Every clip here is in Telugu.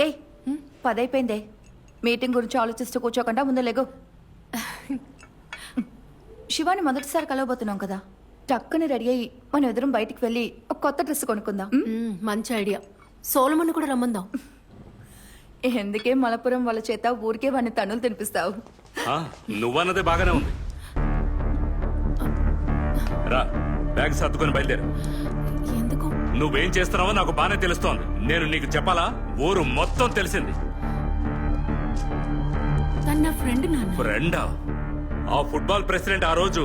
ఏ పదైపోయిందే. మీటింగ్ గురించి ఆలోచిస్తూ కూర్చోకుండా ముందు లేగు. శివాని మొదటిసారి కలవబోతున్నాం కదా. టక్కుని రెడీ అయ్యి మనం ఎదురు బయటికి వెళ్ళి ఒక కొత్త డ్రెస్ కొనుక్కుందాం? మ్మ్, మంచి ఐడియా. సోలమన్ కూడా రమ్మందాం. ఎందుకే మలపురం వాళ్ళ చేత ఊరికే వాడిని తన్నులు తినిపిస్తావు? ఆ, నువ్వన్నదే బాగానే ఉంది. రా బ్యాగ్ సర్దుకొని బయలుదేరు. నువ్వేం చేస్తున్నావో నాకు బానే తెలుస్తోంది. నేను నీకు చెప్పాలా? ఊరు మొత్తం తెలిసింది. తన ఫ్రెండ్ ఆ ఫుట్బాల్ ప్రెసిడెంట్ ఆ రోజు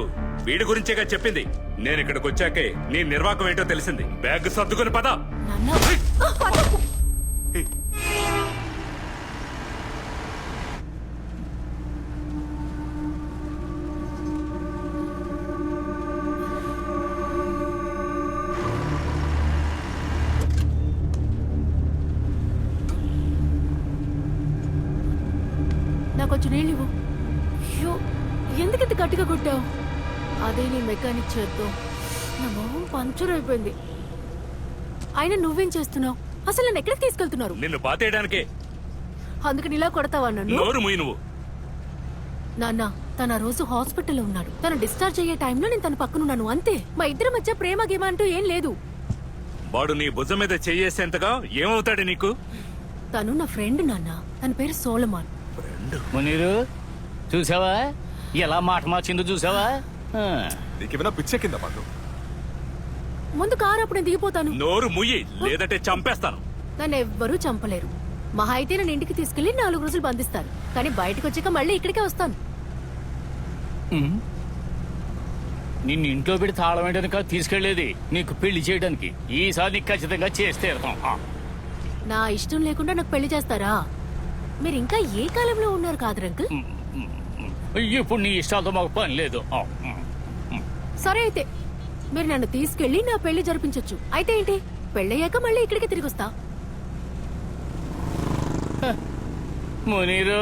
వీడి గురించేగా చెప్పింది. నేను ఇక్కడికి వచ్చాకే నీ నిర్వాకం ఏంటో తెలిసింది. బ్యాగ్ సర్దుకొని పద. కొంచెం నీళ్ళు ఇవ్వు. అయ్యో ఎందుకు ఇంత గట్టిగా కొట్టావు? అదే నీ మెకానిక్ చేద్దు నా మొహం పంచర్ అయిపోయింది. అయినా నువ్వేం చేస్తున్నావు? అసలు నన్ను ఎక్కడికి తీసుకెళ్తున్నారు? నిన్ను పాతేయడానికే. అందుకని ఇలా కొడతావా నన్ను? నోరు ముయి నువ్వు. నాన్న తన ఆ రోజు హాస్పిటల్లో ఉన్నాడు. తను డిశ్చార్జ్ అయ్యే టైంలో నేను తన పక్కనున్నాను అంతే. మా ఇద్దరి మధ్య ప్రేమ గేమ అంటూ ఏం లేదు. వాడు నీ భుజం మీద చెయ్యేసేంతగా ఏమవుతాడు నీకు? తను నా ఫ్రెండ్ నాన్న. తన పేరు సోలమాన్. మునీరు చూసావా? ఎలా మాట మార్చిందో చూసావా? నీకేమైనా పిచ్చెక్కిందా పాటు ముందు కారు అప్పుడు నేను దిగిపోతాను. నోరు ముయ్యి లేదంటే చంపేస్తాను. నన్ను ఎవ్వరూ చంపలేరు. మహా అయితే నన్ను ఇంటికి తీసుకెళ్ళి నాలుగు రోజులు బంధిస్తారు కానీ బయటకు వచ్చాక మళ్ళీ ఇక్కడికే వస్తాను. నిన్ను ఇంట్లో పెట్టి తాళం వేయడానికి కాదు తీసుకెళ్ళేది నీకు పెళ్ళి చేయడానికి. ఈసారి నీకు ఖచ్చితంగా చేసి తీరతాం. ఆ. నా ఇష్టం లేకుండా నాకు పెళ్ళి చేస్తారా? మీరు ఇంకా ఏ కాలంలో ఉన్నారు కాదు అంకుల్. ఇప్పుడు నీ ఇష్టాలతో మాకు పని లేదు. సరే అయితే మీరు నన్ను తీసుకెళ్ళి నా పెళ్ళి జరిపించొచ్చు. అయితే ఏంటి? పెళ్ళయ్యాక మళ్ళీ ఇక్కడికి తిరిగి వస్తా మునీరు.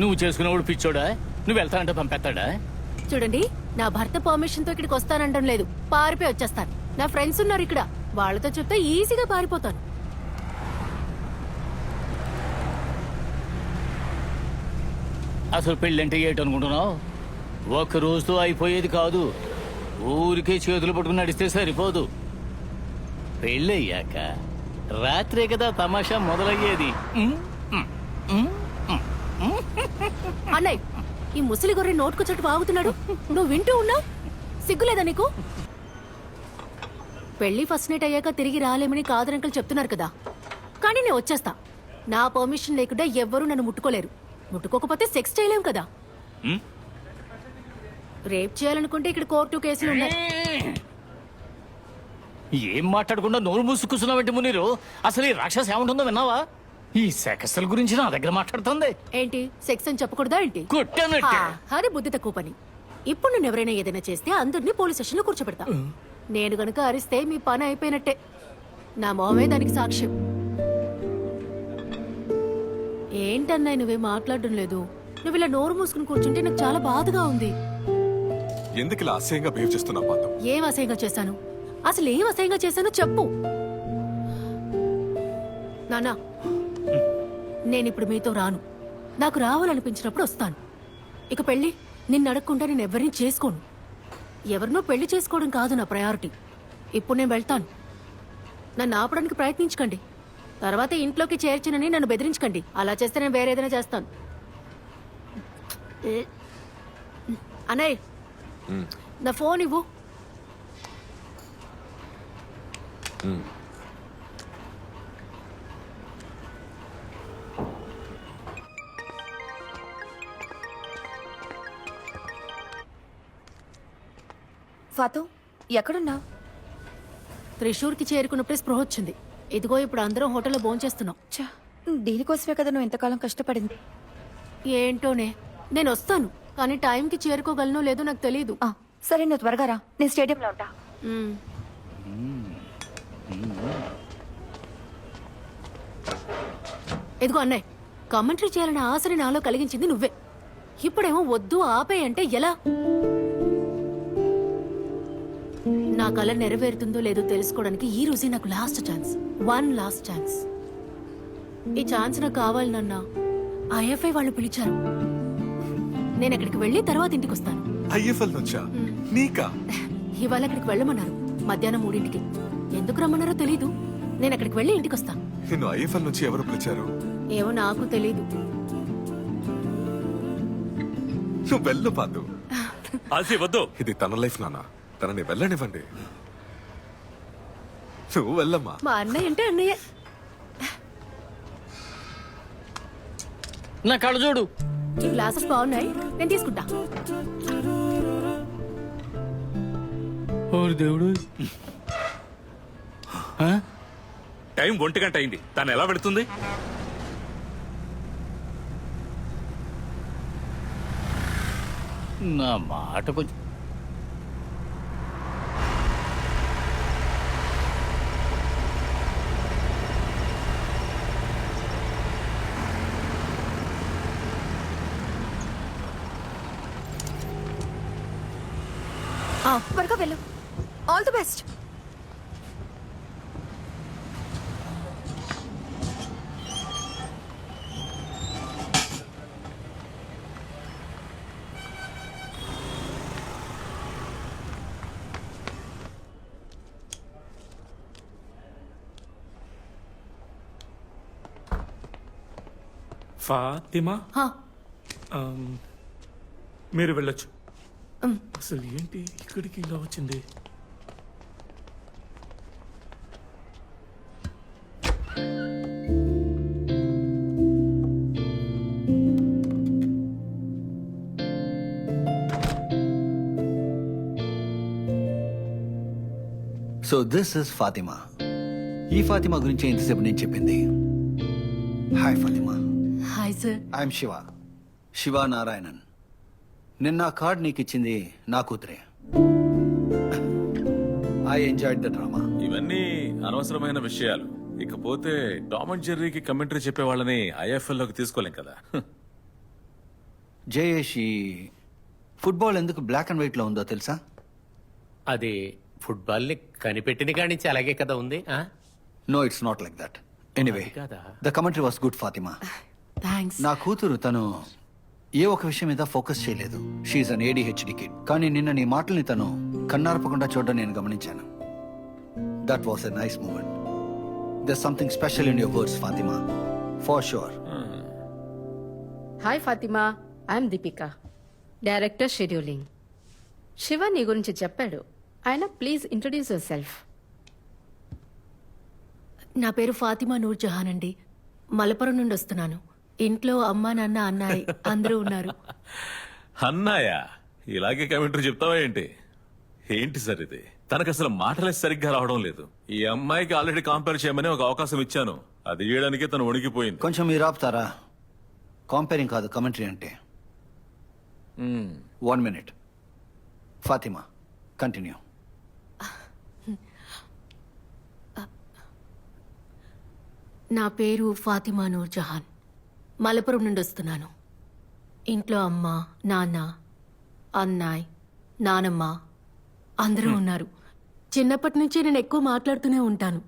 నువ్వు చేసుకునేవాడు పిచ్చోడా? నువ్వు వెళ్తానంటే పంపేస్తాడా? చూడండి నా భర్త పర్మిషన్తో ఇక్కడికి వస్తానంటం లేదు. పారిపోయి వచ్చేస్తాను. నా ఫ్రెండ్స్ ఉన్నారు ఇక్కడ. వాళ్ళతో చెప్తే ఈజీగా పారిపోతాను. అసలు పెళ్ళంటే ఏటనుకుంటున్నావు ఒక్క రోజుతో అయిపోయేది కాదు. ఊరికే చేతులు పట్టుకుని నడిస్తే సరిపోదు. పెళ్ళయ్యాక రాత్రే కదా తమాషా మొదలయ్యేది. అన్నయ్య ఈ ముసలి గొర్రె నోటుకొచ్చట్టు వాగుతున్నాడు. నువ్వు వింటూ ఉన్నావు? సిగ్గులేదా నీకు? పెళ్ళి ఫస్ట్ నైట్ అయ్యాక తిరిగి రాలేమని కాదరంకలు చెప్తున్నారు కదా. కానీ నేను వచ్చేస్తా. నా పర్మిషన్ లేకుండా ఎవ్వరూ నన్ను ముట్టుకోలేరు. ముట్టుకోకపోతే సెక్స్ చేయలేం కదా. ఉమ్? రేప్ చేయాలనుకుంటే ఇక్కడ కోర్టు కేసులు ఉన్నాయి. ఏం మాట్లాడకుండా నోరు మూసుకున్నావంటే మునీరు? అసలు ఈ రాక్షస ఏముంటుందో విన్నావా? ఈ సెకస్ల గురించి నా దగ్గర మాట్లాడుతుంది. ఏంటి? సెక్స్ అని చెప్పకూడదా ఏంటి? కొట్టానంటే హా, అది బుద్ధి తక్కువ పని. ఇప్పుడు నేను ఎవరైనా ఏదైనా చేస్తే అందరినీ పోలీస్ స్టేషన్లో కూర్చోబెడతా నేను గనుక అరిస్తే మీ పని అయిపోయినట్టే. నా మొహమే దానికి సాక్ష్యం. ఏంటన్నాయి నువ్వే మాట్లాడడం లేదు. నువ్వు ఇలా నోరు మూసుకుని కూర్చుంటే నాకు చాలా బాధగా ఉంది. ఎందుకు ఇలా అసహ్యంగా బిహేవ్ చేస్తున్నా పాత ఏం అసహ్యంగా చేశాను? అసలు ఏం అసహ్యంగా చేశానో చెప్పు. నానా నేనిప్పుడు మీతో రాను. నాకు రావాలనిపించినప్పుడు వస్తాను. ఇక పెళ్ళి నిన్ను అడగకుండా నేను ఎవరిని చేసుకోను. ఎవరినో పెళ్ళి చేసుకోవడం కాదు నా ప్రయారిటీ. ఇప్పుడు నేను వెళ్తాను. నన్ను ఆపడానికి ప్రయత్నించకండి. తర్వాత ఇంట్లోకి చేర్చినని నన్ను బెదిరించకండి. అలా చేస్తే నేను వేరే ఏదైనా చేస్తాను. ఏ. అన్నయ్య. నా ఫోన్ ఇవ్వు. ఫాతు ఎక్కడున్నావు? త్రిశూర్కి చేరుకున్నప్పుడే స్పృహ వచ్చింది. ఇదిగో ఇప్పుడు అందరం హోటల్లో భోంచేస్తున్నాం. ఛా, దీనికోసమే కదా నువ్వు ఇంతకాలం కష్టపడింది. ఏంటోనే నేను వస్తాను కానీ టైంకి చేరుకోగలనో లేదో నాకు తెలియదు ఆ, సరే నువ్వు త్వరగా రా. నేను స్టేడియంలో ఉంటా. మ్మ్. ఇదిగో అన్నయ్య కామెంటరీ చేయాలన్న ఆశని నాలో కలిగించింది నువ్వే. ఇప్పుడేమో వద్దు ఆపే అంటే ఎలా? నా కళ నెరవేరుతుందో లేదో తెలుసుకోవడానికి ఈ రోజే నాకు last chance one last chance ఈ ఛాన్స్ నాకు కావాలి నాన్న. ఐఎఫ్ఐ వాళ్ళు పిలిచారు. నేను అక్కడికి వెళ్ళి తర్వాత ఇంటికి వస్తాను. ఐఎఫ్ఎల్ నుంచా నీకా? ఇవాళ అక్కడికి వెళ్ళమన్నారు. మధ్యాహ్నం మూడింటికి. ఎందుకు రమ్మన్నారో తెలీదు. నేను అక్కడికి వెళ్ళి ఇంటికి వస్తాను. నిన్ను ఐఎఫ్ఎల్ నుంచి ఎవరు పిలిచారు? ఏమో నాకు తెలీదు. నువ్వు వెళ్ళు పాదు ఆల్సీ వద్దు. ఇది తన లైఫ్ నాన్న. తనని వెళ్ళనివ్వండి. నువ్వు వెళ్ళమ్మా. మా అన్నయ్య అంటే అన్నయ్య. నా కళ్ళ చూడు. ఈ గ్లాసెస్ బాగున్నాయి. నేను తీసుకుంటా. ఓరి దేవుడు. ఆ? టైం ఒంటి గంట అయింది. తను ఎలా పెడుతుంది నా మాట కొంచెం త్వరగా వెళ్ళు. All the best Fatima? హా, ఆమ్, మీరు వెళ్ళొచ్చు. అసలు ఏంటి ఇక్కడికి ఇలా వచ్చింది? సో దిస్ ఇస్ ఫాతిమా ఈ ఫాతిమా గురించి ఇంతసేపు నేను చెప్పింది. Hi Fatima hi sir I'm Shiva Shiva Narayanan నిన్న కార్డ్ నీకు ఇచ్చింది నా కూతురే. ఐ ఎంజాయ్డ్ ద డ్రామా ఇవన్నీ అనవసరమైన విషయాలు. ఇకపోతే టామ్ అండ్ జెర్రీకి కమెంటరీ చెప్పే వాళ్ళని ఐఎఫ్ఎల్లోకి తీసుకోలేం కదా. జయేష్ ఈ ఫుట్బాల్ ఎందుకు బ్లాక్ అండ్ వైట్లో ఉందో తెలుసా? అది ఫుట్బాల్ని కనిపెట్టిన కాడి నుంచి అలాగే కదా ఉంది ఆ? No it's not like that anyway అది కాదా? The commentary was good Fatima thanks నా కూతురు తను ఏ ఒక విషయం మీద ఫోకస్ చేయలేదు. షీఈ్ అన్ ఏడిహెచ్డి కిడ్ కానీ నిన్న నీ మాటల్ని తను కన్నార్పకుండా చూడడం నేను గమనించాను. That was a nice moment there something special in your words Fatima for sure hi Fatima I'm Deepika director scheduling Shiva నీ గురించి చెప్పాడు. ఆయన ప్లీజ్ ఇంట్రడ్యూస్ యువర్ సెల్ఫ్ నా పేరు ఫాతిమా నూర్ జహాన్ అండి. మలపురం నుండి వస్తున్నాను. ఇంట్లో అమ్మా నాన్న అన్నాయి అందరూ ఉన్నారు. అన్నాయా ఇలాగే కమెంటరీ చెప్తావా ఏంటి? ఏంటి సార్ ఇది? తనకు అసలు మాటలే సరిగ్గా రావడం లేదు. ఈ అమ్మాయికి ఆల్రెడీ కంపేర్ చేయమని ఒక అవకాశం ఇచ్చాను. అది ఇయ్యడానికే తను వణికిపోయింది. కొంచెం మీరు ఆపుతారా? కాంపేరింగ్ కాదు కమెంటరీ అంటే. వన్ మినిట్ ఫాతిమా కంటిన్యూ నా పేరు ఫాతిమా నూర్ జహాన్. మలపురం నుండి వస్తున్నాను. ఇంట్లో అమ్మ నాన్న అన్నాయ్ నానమ్మ అందరూ ఉన్నారు. చిన్నప్పటి నుంచి నేను ఎక్కువ మాట్లాడుతూనే ఉంటాను.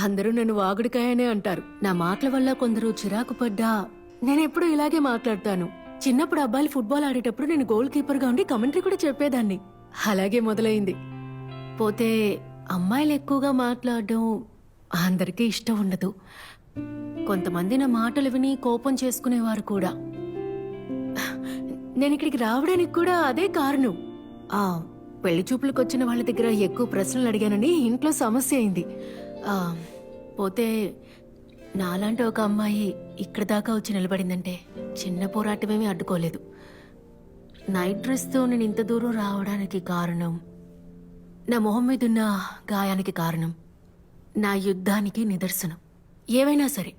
అందరూ నన్ను వాగుడికాయనే అంటారు. నా మాటల వల్ల కొందరు చిరాకు పడ్డా నేను ఎప్పుడూ ఇలాగే మాట్లాడతాను. చిన్నప్పుడు అబ్బాయిలు ఫుట్బాల్ ఆడేటప్పుడు నేను గోల్ కీపర్గా ఉండి కమెంటరీ కూడా చెప్పేదాన్ని. అలాగే మొదలైంది. పోతే అమ్మాయిలు ఎక్కువగా మాట్లాడడం అందరికీ ఇష్టం ఉండదు. కొంతమంది నా మాటలు విని కోపం చేసుకునేవారు కూడా. నేను ఇక్కడికి రావడానికి కూడా అదే కారణం. ఆ పెళ్ళి చూపులకు వచ్చిన వాళ్ళ దగ్గర ఎక్కువ ప్రశ్నలు అడిగానని ఇంట్లో సమస్య అయింది. పోతే నాలాంటి ఒక అమ్మాయి ఇక్కడ దాకా వచ్చి నిలబడిందంటే చిన్న పోరాటమేమీ అడ్డుకోలేదు. నైట్ డ్రెస్తో నేను ఇంత దూరం రావడానికి కారణం నా మొహం మీద ఉన్న గాయానికి కారణం నా యుద్ధానికి నిదర్శనం. ఏవైనా సరే.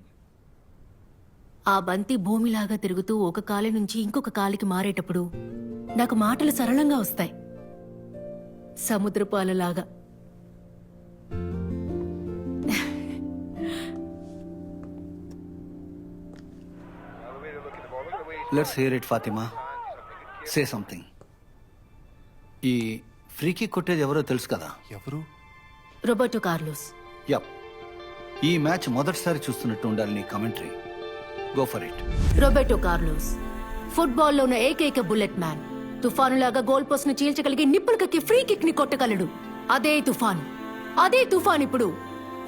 ఆ బంతి భూమిలాగా తిరుగుతూ ఒక కాలి నుంచి ఇంకొక కాలికి మారేటప్పుడు నాకు మాటలు సరళంగా వస్తాయి. సముద్రపు అలలాగా let's hear it Fatima say something ఈ ఫ్రీకి కొట్టేది ఎవరో తెలుసు కదా? ఎవరు? Roberto Carlos. యప్ ఈ మ్యాచ్ మొదటిసారి చూస్తున్నట్టు ఉండాలి నీ commentary. Go for it Roberto Carlos ఫుట్బాల్లో ఉన్న ఏకైక బుల్లెట్ మ్యాన్. తుఫాను లాగా గోల్ పోస్ట్ను చీల్చగలిగి నిప్పులు కక్కి ఫ్రీ కిక్ని కొట్టగలడు. అదే తుఫాన్. అదే తుఫాన్ ఇప్పుడు.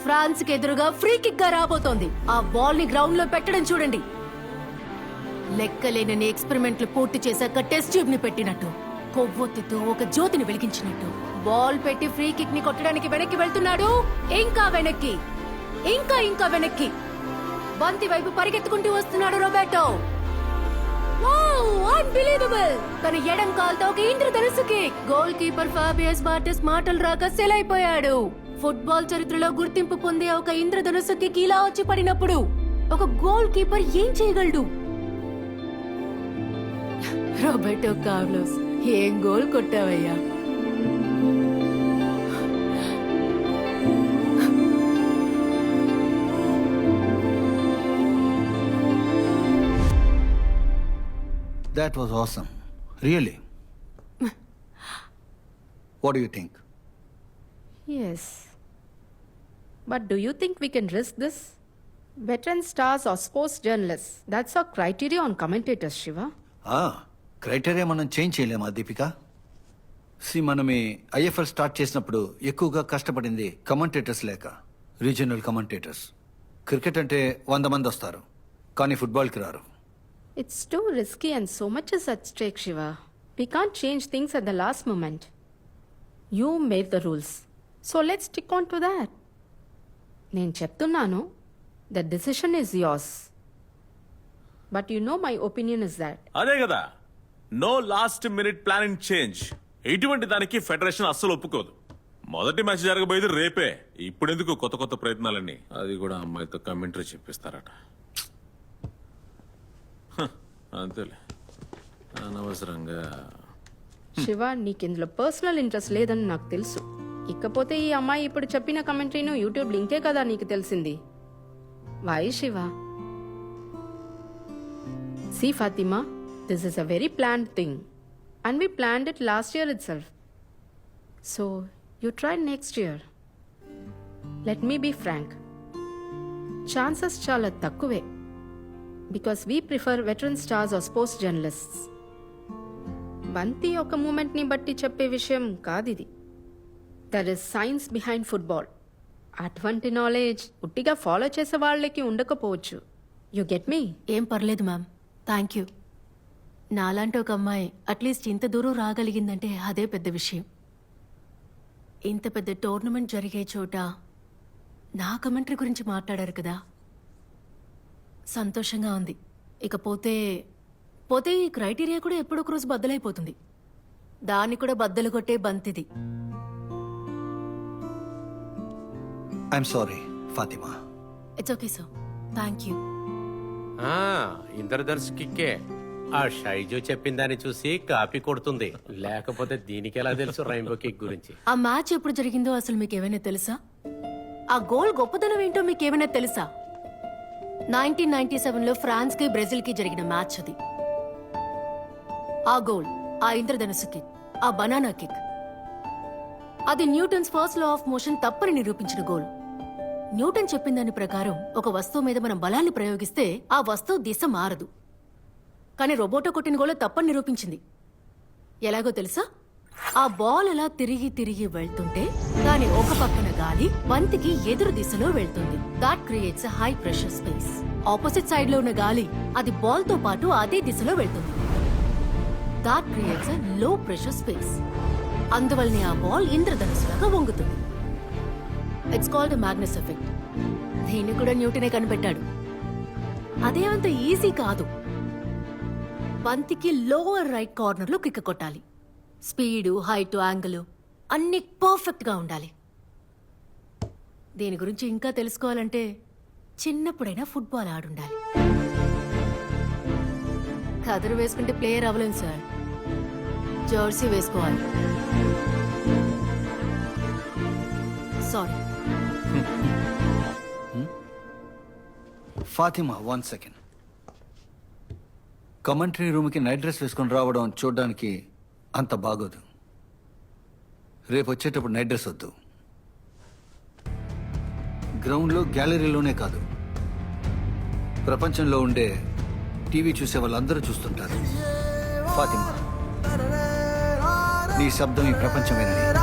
ఫ్రాన్స్కి ఎదురుగా ఫ్రీ కిక్గా రాబోతోంది. ఆ బాల్ని గ్రౌండ్లో పెట్టడం చూడండి. లెక్కలేనని ఎక్స్పెరిమెంట్లు పూర్తి చేశాక టెస్ట్ ట్యూబ్ని పెట్టినట్టు. కొవ్వొత్తితో ఒక జ్యోతిని వెలిగించినట్టు. బాల్ పెట్టి ఫ్రీ కిక్ని కొట్టడానికి వెనక్కి వెళ్తున్నాడు. ఇంకా వెనక్కి. ఇంకా ఇంకా వెనక్కి. బంతి వైపు పరిగెత్తుకుంటూ వస్తున్నాడు రొబెటో అన్బిలీవబుల్ తన ఎడం కాల్తో ఒక ఇంద్రధనుసుకి గోల్ కీపర్ ఫాబియస్ బార్టెస్ మాటలు రాక సెల్ అయిపోయాడు ఫుట్బాల్ చరిత్రలో గుర్తింపు పొందే ఒక ఇంద్రధనుసుకి కీలా వచ్చి పడినప్పుడు ఒక గోల్ కీపర్ ఏం చేయగలడు? రోబర్టో కార్లోస్ ఏం గోల్ కొట్టావయ్యా? That was awesome really what you think Yes. But do you think we can risk this? Veteran stars or sports journalists, that's our criteria on commentators, Shiva. Criteria మనం చేంజ్ చేయలేమా దీపిక సి మనం ఈ ఐఎఫ్ఎల్ స్టార్ట్ చేసినప్పుడు ఎక్కువగా కష్టపడింది కమెంటేటర్స్ లేక రీజనల్ కమెంటేటర్స్ క్రికెట్ అంటే వంద మంది వస్తారు కానీ ఫుట్బాల్కి రారు It's too risky and so much is at stake, Shiva. We can't change things at the last moment. You made the rules. So let's stick on to that. నేను చెప్తున్నాను the decision is yours but you know my opinion is that అదే కదా no last minute planning change ఇటువంటి దానికి ఫెడరేషన్ అస్సలు ఒప్పుకోదు మొదటి మ్యాచ్ జరగబోయేది రేపే ఇప్పుడెందుకు కొత్త కొత్త ప్రయత్నాలన్నీ అది కూడా అమ్మాయితో కమెంటరీ చెప్పిస్తారట అంతేలే. అనవసరంగా. శివ నీకు ఇందులో పర్సనల్ ఇంట్రెస్ట్ లేదని నాకు తెలుసు. ఇకపోతే ఈ అమ్మాయి ఇప్పుడు చెప్పిన కమెంటరీను యూట్యూబ్ లింకే కదా నీకు తెలిసింది. Why Shiva. See Fatima this is a very planned thing and we planned it last year itself so you try next year let me be frank chances చాలా తక్కువే. Because we prefer veteran stars or sports journalists బంతి ఒక మూమెంట్ని బట్టి చెప్పే విషయం కాదిది there is science behind football అటువంటి నాలెడ్జ్ ఉట్టిగా ఫాలో చేసే వాళ్ళకి ఉండకపోవచ్చు యు గెట్ మీ ఏం పర్లేదు మ్యామ్ థ్యాంక్ యూ నాలాంటి ఒక అమ్మాయి అట్లీస్ట్ ఇంత దూరం రాగలిగిందంటే అదే పెద్ద విషయం ఇంత పెద్ద టోర్నమెంట్ జరిగే చోట నా కమెంటరీ గురించి మాట్లాడారు కదా సంతోషంగా ఉంది. ఇకపోతే పోతే ఈ క్రైటీరియా కూడా ఎప్పుడో ఒక రోజు బద్దలైపోతుంది. దాన్ని కూడా బద్దలు కొట్టే బంతిది. I'm sorry Fatima it's okay sir thank you ఆ, ఇంద్రధనుష్ కిక్కే ఆ షైజు చెప్పిన దాన్ని చూసి కాపీ కొడుతుంది. లేకపోతే దీనికి ఎలా తెలుసు రైన్బో కిక్ గురించి? ఆ మ్యాచ్ ఎప్పుడు జరిగిందో అసలు మీకు ఏమైనా తెలుసా? ఆ గోల్ గొప్పదనం ఏంటో మీకు ఏమైనా తెలుసా? నైన్టీన్ నైన్టీ సెవెన్లో ఫ్రాన్స్కి బ్రెజిల్కి జరిగిన మ్యాచ్ అది. ఆ గోల్ ఆ ఇంద్రధనుసు కిక్ ఆ బనానా కిక్. అది Newton's first law of motion తప్పని నిరూపించిన గోల్. న్యూటన్ చెప్పిన దాని ప్రకారం ఒక వస్తువు మీద మనం బలాన్ని ప్రయోగిస్తే ఆ వస్తువు దిశ మారదు. కానీ రోబోటో కొట్టిన గోల్ తప్పని నిరూపించింది. ఎలాగో తెలుసా? ఆ బాల్ అలా తిరిగి తిరిగి వెళ్తుంటే దాని ఒక పక్కన గాలి బంతికి ఎదురు దిశలో వెళ్తుంది. That creates high pressure space opposite సైడ్లో ఉన్న గాలి అది బాల్తో పాటు అదే దిశలో వెళ్తుంది. దాట్ క్రియేట్స్లో ప్రెషర్ స్పేస్ అందువల్లనే ఆ బాల్ ఇంద్రధనుసులాగా వంగుతుంది. ఇట్స్ కాల్డ్ మ్యాగ్నస్ ఎఫెక్ట్ దీన్ని కూడా న్యూటనే కనిపెట్టాడు. అదేమంత ఈజీ కాదు. బంతికి లోవర్ రైట్ కార్నర్లో కొట్టాలి. స్పీడు హైట్ యాంగిల్ అన్ని పర్ఫెక్ట్గా ఉండాలి. దీని గురించి ఇంకా తెలుసుకోవాలంటే చిన్నప్పుడైనా ఫుట్బాల్ ఆడుండాలి. కదురు వేసుకుంటే ప్లేయర్ అవ్వలేం సార్. జర్సీ వేసుకోవాలి. Sorry. Fatima one second. Commentary రూమ్కి నైట్ డ్రెస్ వేసుకొని రావడం చూడడానికి అంత బాగోదు. రేపు వచ్చేటప్పుడు నైట్ డ్రెస్ వద్దు. గ్రౌండ్లో గ్యాలరీలోనే కాదు. ప్రపంచంలో ఉండే టీవీ చూసే వాళ్ళందరూ చూస్తుంటారు. ఫాతిమా నీ శబ్దం ఈ ప్రపంచమేనని.